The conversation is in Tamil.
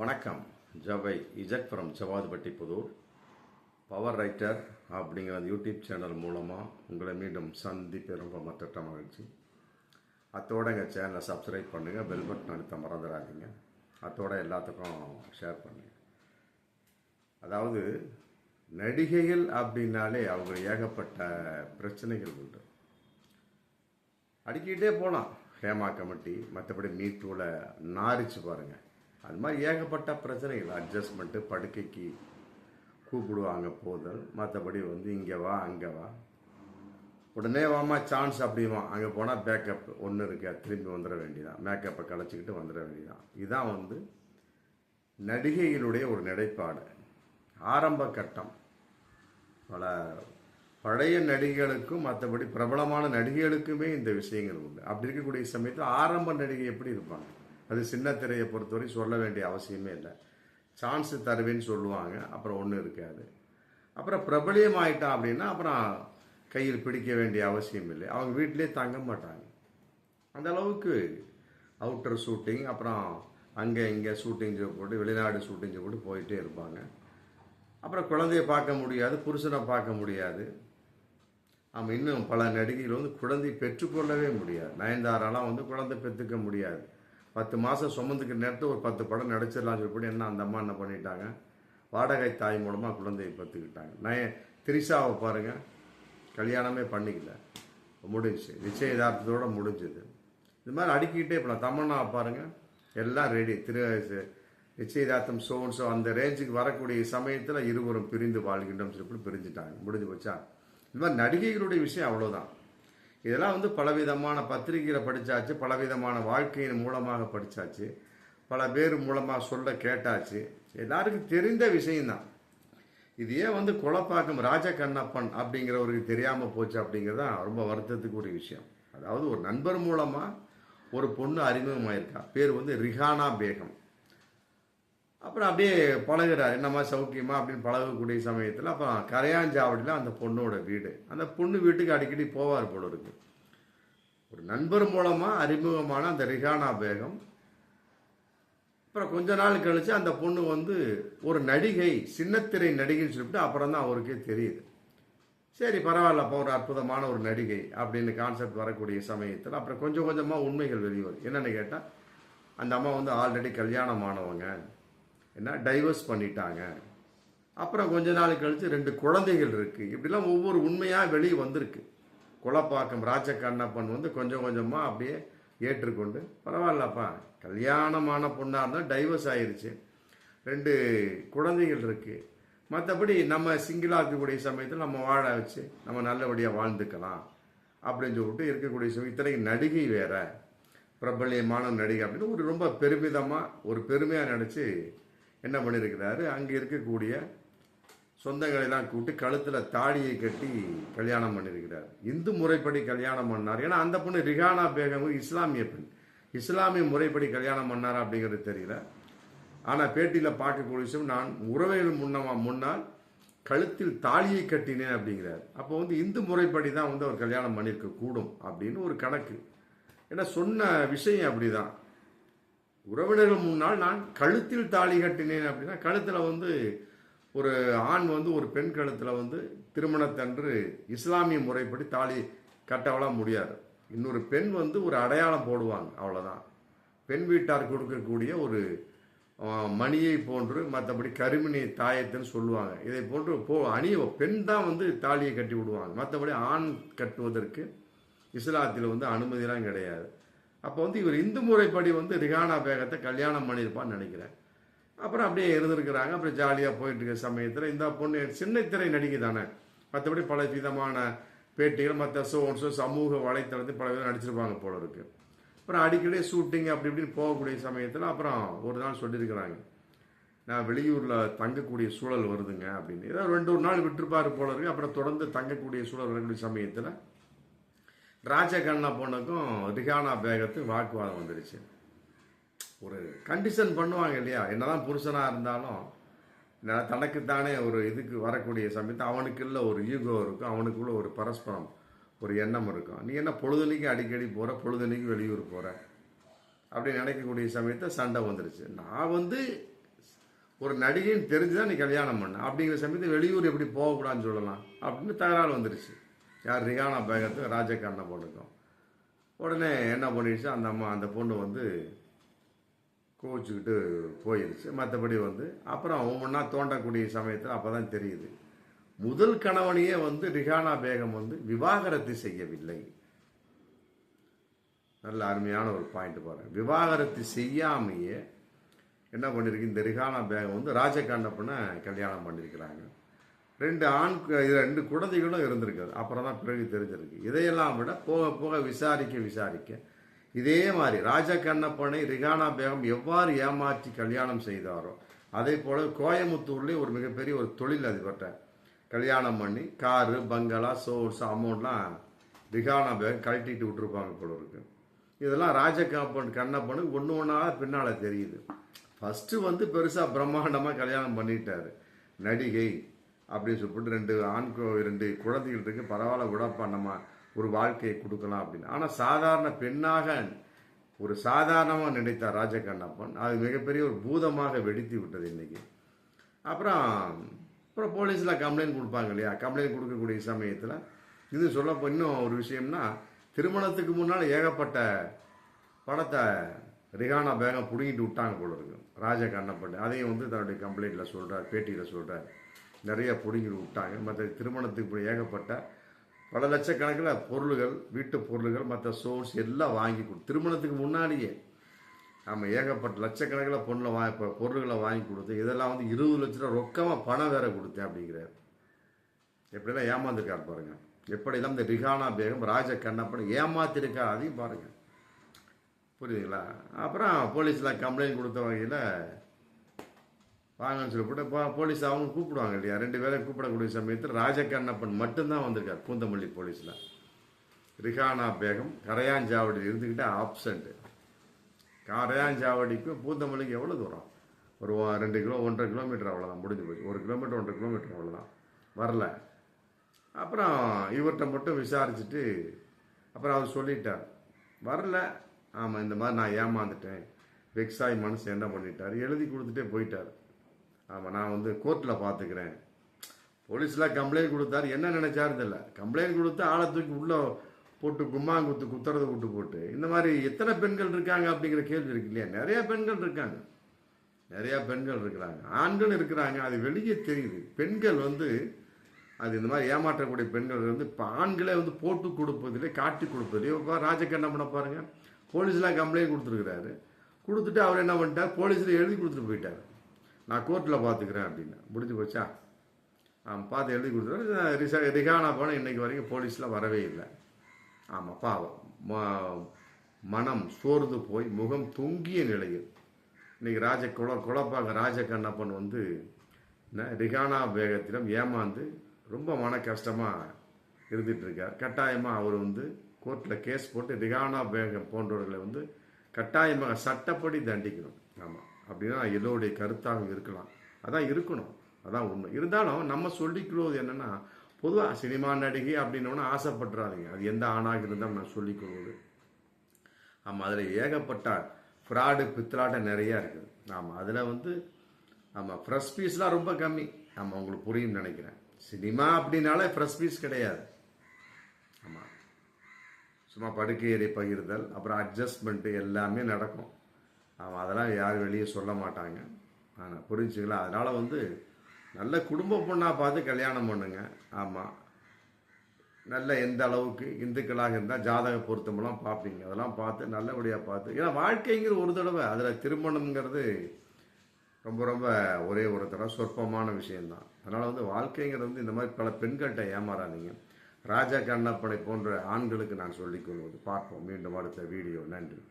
வணக்கம். ஜவை Z from Javadupatti Pudur. Power writer அப்படிங்கிற அந்த யூடியூப் சேனல் மூலமாக உங்களை மீண்டும் சந்திப்பு ரொம்ப மற்ற மகிழ்ச்சி. அத்தோட எங்கள் சேனலை சப்ஸ்கிரைப் பண்ணுங்கள் பெல் பட்டன் அழுத்த மறந்துடாதீங்க. அத்தோட எல்லாத்துக்கும் ஷேர் பண்ணுங்கள் அதாவது நடிகைகள் அப்படின்னாலே அவங்க ஏகப்பட்ட பிரச்சனைகள் உண்டு. அடிக்கிட்டே போகலாம் ஹேமா கமிட்டி மற்றபடி மீட்டூவில் நாரிச்சு பாருங்கள் அது மாதிரி ஏகப்பட்ட பிரச்சனைகள் அட்ஜஸ்ட்மெண்ட்டு படுக்கைக்கு கூப்பிடுவாங்க போதல். மற்றபடி வந்து இங்கே வா அங்கே வா. உடனே வாமா சான்ஸ் அப்படிவா அங்கே போனால் பேக்கப் ஒன்று இருக்கா திரும்பி வந்துட வேண்டியதான் மேக்கப்பை கலைச்சிக்கிட்டு வந்துட வேண்டியதான் இதுதான் வந்து நடிகைகளுடைய ஒரு நிலைப்பாடு. ஆரம்ப கட்டம். பல பழைய நடிகைகளுக்கும் மற்றபடி பிரபலமான நடிகைகளுக்குமே இந்த விஷயங்கள் உண்டு. அப்படி இருக்கக்கூடிய சமயத்தில் ஆரம்ப நடிகை எப்படி இருப்பாங்க? அது சின்ன திரையை பொறுத்தவரை சொல்ல வேண்டிய அவசியமே இல்லை. சான்ஸ் தருவேன்னு சொல்லுவாங்க. அப்புறம் ஒன்றும் இருக்காது. அப்புறம் பிரபலியம் ஆயிட்டான் அப்படின்னா அப்புறம் கையில் பிடிக்க வேண்டிய அவசியம் இல்லை. அவங்க வீட்டிலே தங்க மாட்டாங்க. அந்த அளவுக்கு அவுட்டர் ஷூட்டிங் அப்புறம் அங்கே இங்கே ஷூட்டிங் போட்டு வெளிநாடு ஷூட்டிங் போட்டு போயிட்டே இருப்பாங்க. அப்புறம் குழந்தைய பார்க்க முடியாது புருஷனை பார்க்க முடியாது. ஆமாம் இன்னும் பல நடிகைகள் வந்து குழந்தை பெற்றுக்கொள்ளவே முடியாது. நயன்தாராலாம் வந்து குழந்தை பெற்றுக்க முடியாது. பத்து மாதம் சுமந்துக்கு நேரத்தில் ஒரு பத்து படம் நடிச்சிடலாம் சொல்லி என்ன அந்த அம்மா என்ன பண்ணிட்டாங்க? வாடகை தாய் மூலமாக குழந்தையை பத்துக்கிட்டாங்க நான் திரிஷாவை பாருங்க. கல்யாணமே பண்ணிக்கல. முடிஞ்சுச்சு. நிச்சயதார்த்தத்தோட முடிஞ்சது. இது மாதிரி அடிக்கிட்டே போகலாம் தமன்னா பாருங்க. எல்லாம் ரெடி திரு நிச்சயதார்த்தம் சோன் சோ அந்த ரேஞ்சுக்கு வரக்கூடிய சமயத்தில் இருவரும் பிரிந்து வாழ்கின்றோம் சொல்லி பிரிஞ்சுட்டாங்க. முடிஞ்சு போச்சா? இது மாதிரி நடிகைகளுடைய விஷயம் அவ்வளோதான் இதெல்லாம் வந்து பலவிதமான பத்திரிகையில் படித்தாச்சு பலவிதமான வாழ்க்கையின் மூலமாக படித்தாச்சு பல பேர் மூலமாக சொல்ல கேட்டாச்சு. எல்லாருக்கும் தெரிந்த விஷயம்தான். இது ஏன் வந்து குளப்பாக்கம் ராஜ கண்ணப்பன் அப்படிங்கிறவருக்கு தெரியாமல் போச்சு அப்படிங்கிறது தான் ரொம்ப வருத்தத்துக்குரிய விஷயம். அதாவது ஒரு நண்பர் மூலமாக ஒரு பொண்ணு அறிமுகமாயிருக்கா. பேர் வந்து ரிஹானா பேகம். அப்புறம் அப்படியே பழகிறார். என்னம்மா சௌக்கியமா அப்படின்னு பழகக்கூடிய சமயத்தில் அப்புறம் கரையாஞ்சாவடியில் அந்த பொண்ணோட வீடு. அந்த பொண்ணு வீட்டுக்கு அடிக்கடி போவார் போல இருக்கு. ஒரு நண்பர் மூலமாக அறிமுகமான அந்த ரிஹானா பேகம். அப்புறம் கொஞ்ச நாள் கழித்து அந்த பொண்ணு வந்து ஒரு நடிகை சின்னத்திரை நடிகைன்னு சொல்லிட்டு அப்புறம் தான் அவருக்கே தெரியுது. சரி பரவாயில்லப்பா ஒரு அற்புதமான ஒரு நடிகை அப்படின்னு கான்செப்ட் வரக்கூடிய சமயத்தில் அப்புறம் கொஞ்சம் கொஞ்சமாக உண்மைகள் வெளிவரும். என்னென்னு கேட்டால் அந்த அம்மா வந்து ஆல்ரெடி கல்யாணம் ஆனவங்க என்ன? டைவர்ஸ் பண்ணிட்டாங்க. அப்புறம் கொஞ்ச நாள் கழித்து ரெண்டு குழந்தைகள் இருக்குது இப்படிலாம் ஒவ்வொரு உண்மையாக வெளியே வந்திருக்கு. குலப்பாக்கம் ராஜ கண்ணப்பன் வந்து கொஞ்சம் கொஞ்சமாக அப்படியே ஏற்றுக்கொண்டு பரவாயில்லப்பா கல்யாணமான பொண்ணாக இருந்தால் டைவர்ஸ் ஆயிடுச்சு ரெண்டு குழந்தைகள் இருக்குது மற்றபடி நம்ம சிங்கிளாக இருக்கக்கூடிய சமயத்தில் நம்ம வாழ வச்சு நம்ம நல்லபடியாக வாழ்ந்துக்கலாம் அப்படின்னு சொல்லிட்டு இருக்கக்கூடிய சமயம். இத்தனைக்கு நடிகை வேற. பிரபல்யமான நடிகை அப்படின்னு ஒரு ரொம்ப பெருமிதமாக ஒரு பெருமையாக நினச்சி என்ன பண்ணியிருக்கிறாரு அங்கே இருக்கக்கூடிய சொந்தங்களெல்லாம் கூப்பிட்டு கழுத்தில் தாடியை கட்டி கல்யாணம் பண்ணியிருக்கிறார் இந்து முறைப்படி கல்யாணம் பண்ணார். ஏன்னா அந்த பொண்ணு ரிஹானா பேகம் இஸ்லாமிய பெண். இஸ்லாமிய முறைப்படி கல்யாணம் பண்ணாரா அப்படிங்கிறது தெரியல. ஆனால் பேட்டியில் பார்க்கக்கூடிய விஷயம் நான் உறவைகள் முன்னமா முன்னால் கழுத்தில் தாலியை கட்டினேன் அப்படிங்கிறார். அப்போ வந்து இந்து முறைப்படி தான் வந்து அவர் கல்யாணம் பண்ணியிருக்க கூடும் அப்படின்னு ஒரு கணக்கு. ஏன்னா சொன்ன விஷயம் அப்படிதான். உறவினர்கள் முன்னால் நான் கழுத்தில் தாலி கட்டினேன் அப்படின்னா கழுத்தில் வந்து ஒரு ஆண் வந்து ஒரு பெண் கழுத்தில் வந்து திருமணத்தன்று இஸ்லாமிய முறைப்படி தாலி கட்டவெல்லாம் முடியாது. இன்னொரு பெண் வந்து ஒரு அடையாளம் போடுவாங்க அவ்வளோதான் பெண் வீட்டார் கொடுக்கக்கூடிய ஒரு மணியை போன்று மற்றபடி கருமினி தாயத்துன்னு சொல்லுவாங்க. இதை போன்று போ அணிய பெண் தான் வந்து தாலியை கட்டி விடுவாங்க. மற்றபடி ஆண் கட்டுவதற்கு இஸ்லாத்தில் வந்து அனுமதிலாம் கிடையாது. அப்போ வந்து இவர் இந்து முறைப்படி வந்து ரிஹானா பேகத்தை கல்யாணம் பண்ணியிருப்பான்னு நினைக்கிறேன். அப்புறம் அப்படியே இருந்திருக்கிறாங்க. அப்புறம் ஜாலியாக போயிட்டு இருக்க சமயத்தில் இந்த பொண்ணு சின்ன திரை நடிகை தானே. மற்றபடி பல விதமான பேட்டிகள் மற்ற ஷோ சமூக வலைத்தளத்தில் பல விதம் நடிச்சிருப்பாங்க போல இருக்கு. அப்புறம் அடிக்கடி ஷூட்டிங் அப்படி இப்படின்னு போகக்கூடிய சமயத்தில் அப்புறம் ஒரு நாள் சொல்லியிருக்கிறாங்க. நான் வெளியூரில் தங்கக்கூடிய சூழல் வருதுங்க அப்படின்னு. ஏதாவது ரெண்டு ஒரு நாள் விட்டுருப்பாரு போல இருக்கு. அப்புறம் தொடர்ந்து தங்கக்கூடிய சூழல் வரக்கூடிய சமயத்தில் ராஜகண்ணா பொண்ணுக்கும் ரிஹானா பேகத்துக்கும் வாக்குவாதம் வந்துருச்சு. ஒரு கண்டிஷன் பண்ணுவாங்க இல்லையா? என்னதான் புருஷனாக இருந்தாலும் தனக்குத்தானே ஒரு இதுக்கு வரக்கூடிய சமயத்தில் அவனுக்குள்ள ஒரு ஈகோ இருக்கும் அவனுக்குள்ள ஒரு பரஸ்பரம் ஒரு எண்ணம் இருக்கும். நீ என்ன பொழுதுனைக்கு அடிக்கடி போகிற பொழுதுனைக்கு வெளியூர் போகிற அப்படி நினைக்கக்கூடிய சமயத்தில் சண்டை வந்துருச்சு. நான் வந்து ஒரு நடிகைன்னு தெரிஞ்சு தான் நீ கல்யாணம் பண்ண. அப்படிங்கிற சமயத்தில் வெளியூர் எப்படி போகக்கூடாதுன்னு சொல்லலாம் அப்படின்னு தகராறு வந்துருச்சு. யார் ரியானா பேகத்துக்கும் ராஜகண்ண பொண்ணுக்கும் உடனே என்ன பண்ணிடுச்சு? அந்த அம்மா அந்த பொண்ணு வந்து கோவிச்சுக்கிட்டு போயிடுச்சு மற்றபடி வந்து அப்புறம் ஒவ்வொன்றா தோண்டக்கூடிய சமயத்தில் அப்போ தான் தெரியுது. முதல் கணவனையே வந்து ரிஹானா பேகம் வந்து விவாகரத்து செய்யவில்லை. நல்ல அருமையான ஒரு பாயிண்ட் போகிறேன் விவாகரத்து செய்யாமையே என்ன பண்ணியிருக்கு இந்த ரிஹானா பேகம் வந்து ராஜகாண்டப்பனை கல்யாணம் பண்ணியிருக்கிறாங்க ரெண்டு ஆண் ரெண்டு குழந்தைகளும் இருந்திருக்குது அப்புறம் தான் பிறகு தெரிஞ்சிருக்கு. இதையெல்லாம் விட போக போக விசாரிக்க விசாரிக்க இதே மாதிரி ராஜா கண்ணப்பனை ரிகானா பேகம் எவ்வாறு ஏமாற்றி கல்யாணம் செய்தாரோ அதே போல கோயமுத்தூர்லேயே ஒரு மிகப்பெரிய ஒரு தொழில் அதிபர்கிட்ட கல்யாணம் பண்ணி காரு பங்களா சோர்ஸ் அமௌண்ட்லாம் ரிகானா பேகம் கழட்டிட்டு விட்டுருப்பாங்க போல இருக்கு. இதெல்லாம் ராஜ கண்ணப்பன் கண்ணப்பனுக்கு ஒன்று ஒன்றா பின்னால் தெரியுது. ஃபஸ்ட்டு வந்து பெருசாக பிரம்மாண்டமாக கல்யாணம் பண்ணிட்டாரு. நடிகை அப்படின்னு சொல்லிட்டு ரெண்டு ஆண் ரெண்டு குழந்தைகள் இருக்கு. பரவாயில்ல விடப்பா நம்ம ஒரு வாழ்க்கையை கொடுக்கலாம் அப்படின்னு. ஆனால் சாதாரண பெண்ணாக ஒரு சாதாரணமாக நினைத்தார் ராஜகண்ணப்பன். அது மிகப்பெரிய ஒரு பூதமாக வெடித்து விட்டது இன்னைக்கு. அப்புறம் அப்புறம் போலீஸில் கம்ப்ளைண்ட் கொடுப்பாங்க இல்லையா? கம்ப்ளைண்ட் கொடுக்கக்கூடிய சமயத்தில் இது சொல்ல இன்னும் ஒரு விஷயம்னா திருமணத்துக்கு முன்னால் ஏகப்பட்ட படத்தை ரிகானா பேகம் பிடுங்கிட்டு விட்டாங்க போல இருக்கு. ராஜ கண்ணப்பட்டு அதையும் வந்து தன்னுடைய கம்ப்ளைண்ட்டில் சொல்கிறார் பேட்டியில் சொல்கிறார் நிறைய பிடுங்கிட்டு விட்டாங்க. மற்ற திருமணத்துக்கு ஏகப்பட்ட பல லட்சக்கணக்கில் பொருள்கள் வீட்டு பொருள்கள் மற்ற சோர்ஸ் எல்லாம் வாங்கி கொடு திருமணத்துக்கு முன்னாடியே நம்ம ஏகப்பட்ட லட்சக்கணக்கில் பொண்ணில் வா இப்போ பொருள்களை வாங்கி கொடுத்து இதெல்லாம் வந்து இருபது லட்ச ரூபா ரொக்கமாக பணம் வேற கொடுத்தேன் அப்படிங்கிறார். எப்படிலாம் ஏமாந்துருக்காரு பாருங்க. எப்படிலாம் இந்த ரிஹானா பேகம் ராஜ கண்ணப்பன் ஏமாத்திருக்கார் அதையும் பாருங்க. புரியுதுங்களா? அப்புறம் போலீஸில் கம்ப்ளைண்ட் கொடுத்த வகையில் வாங்கன்னு சொல்லிவிட்டு போ போலீஸ் அவங்க கூப்பிடுவாங்க இல்லையா? ரெண்டு பேரும் கூப்பிடக்கூடிய சமயத்தில் ராஜகண்ணப்பன் மட்டும்தான் வந்திருக்கார் பூந்தமல்லி போலீஸில். ரிஹானா பேகம் கரையாஞ்சாவடியில் இருந்துக்கிட்டே ஆப்சண்ட்டு கரையாஞ்சாவடிக்கும் பூந்தமல்லிக்கு எவ்வளோ தூரம்? ஒரு ரெண்டு கிலோ ஒன்றரை கிலோமீட்டர் அவ்வளோதான் முடிஞ்சு போச்சு. ஒரு கிலோமீட்டர் ஒன்றரை கிலோமீட்டர் அவ்வளோதான் வரல. அப்புறம் இவர்கிட்ட மட்டும் விசாரிச்சுட்டு அப்புறம் அவர் சொல்லிட்டார். வரல. ஆமாம் இந்த மாதிரி நான் ஏமாந்துட்டேன். வெக்ஸாய் மனசு என்ன பண்ணிட்டார்? எழுதி கொடுத்துட்டே போயிட்டார். ஆமாம் நான் வந்து கோர்ட்டில் பார்த்துக்கிறேன் போலீஸில் கம்ப்ளைண்ட் கொடுத்தாரு. என்ன நினைச்சாரு தெரியல. கம்ப்ளைண்ட் கொடுத்து ஆளை தூக்கி உள்ளே போட்டு கும்மாங்குத்து குத்துறதை விட்டு போட்டு. இந்த மாதிரி எத்தனை பெண்கள் இருக்காங்க அப்படிங்கிற கேள்வி இருக்கு இல்லையா? நிறைய பெண்கள் இருக்காங்க. நிறையா பெண்கள் இருக்கிறாங்க. ஆண்கள் இருக்கிறாங்க. அது வெளியே தெரியுது. பெண்கள் வந்து அது இந்த மாதிரி ஏமாற்றக்கூடிய பெண்கள் வந்து இப்போ ஆண்களே வந்து போட்டு கொடுப்பதிலே காட்டி கொடுப்பதிலே இப்போ ராஜகண்ண பண்ண பாருங்கள் போலீஸ்லாம் கம்ப்ளைண்ட் கொடுத்துருக்குறாரு. கொடுத்துட்டு அவர் என்ன பண்ணிட்டார்? போலீஸில் எழுதி கொடுத்துட்டு போயிட்டார். நான் கோர்ட்டில் பார்த்துக்கிறேன் அப்படின்னு. முடிஞ்சு போச்சா? ஆமாம் பார்த்து எழுதி கொடுத்துருவேன். ரிசா ரிகானா போனால் இன்றைக்கு வரைக்கும் போலீஸில் வரவே இல்லை. ஆமாம் பாவம். ம- மனம் சோர்ந்து போய் முகம் தொங்கிய நிலையில் இன்றைக்கி ராஜ குல குழப்பாக ராஜ கண்ணப்பன் வந்து ரிகானா பேகத்திடம் ஏமாந்து ரொம்ப மன கஷ்டமாக இருந்துகிட்ருக்கார் கட்டாயமாக அவர் வந்து கோர்ட்டில் கேஸ் போட்டு ரிகானா பேகம் போன்றவர்களை வந்து கட்டாயமாக சட்டப்படி தண்டிக்கணும். ஆமாம் அப்படின்னா எல்லோருடைய கருத்தாக இருக்கலாம். அதான் இருக்கணும். அதான் உண்மை. இருந்தாலும் நம்ம சொல்லிக்கிறது என்னன்னா பொதுவாக சினிமா நடிகை அப்படின்னோன்னு ஆசைப்படுறாதீங்க அது எந்த ஆணாக இருந்தால் நான் சொல்லிக்கொள்வது ஆமாம் அதில் ஏகப்பட்ட ஃப்ராடு பித்தலாட்டம் நிறையா இருக்குது. ஆமாம் அதில் வந்து ஆமாம் ஃப்ரெஷ் பீஸ்லாம் ரொம்ப கம்மி. ஆமாம் உங்களுக்கு புரியும் நினைக்கிறேன். சினிமா அப்படின்னாலே ஃப்ரெஷ் பீஸ் கிடையாது. ஆமாம் சும்மா படுக்கை ஏறி பகிர்தல் அப்புறம் அட்ஜஸ்ட்மெண்ட்டு எல்லாமே நடக்கும். அதெல்லாம் யாரும் வெளியே சொல்ல மாட்டாங்க. ஆனால் புரிஞ்சுக்கலாம் அதனால் வந்து நல்ல குடும்ப பொண்ணாக பார்த்து கல்யாணம் பண்ணுங்க. ஆமாம் நல்ல எந்த அளவுக்கு இந்துக்களாக இருந்தால் ஜாதக பொருத்தமெல்லாம் பார்ப்பீங்க. அதெல்லாம் பார்த்து நல்லபடியாக பார்த்து ஏன்னா வாழ்க்கைங்கிற ஒரு தடவை அதில் திருமணம்ங்கிறது ரொம்ப ரொம்ப ஒரே ஒரு தடவை சொற்பமான விஷயம்தான். அதனால் வந்து வாழ்க்கைங்கிறது வந்து இந்த மாதிரி பல பெண்கள்கிட்ட ஏமாறாதீங்க. ராஜா கண்ணப்பனை போன்ற ஆண்களுக்கு நான் சொல்லிக் கொள்வது. பார்ப்போம். மீண்டும் அடுத்த வீடியோ. நன்றி.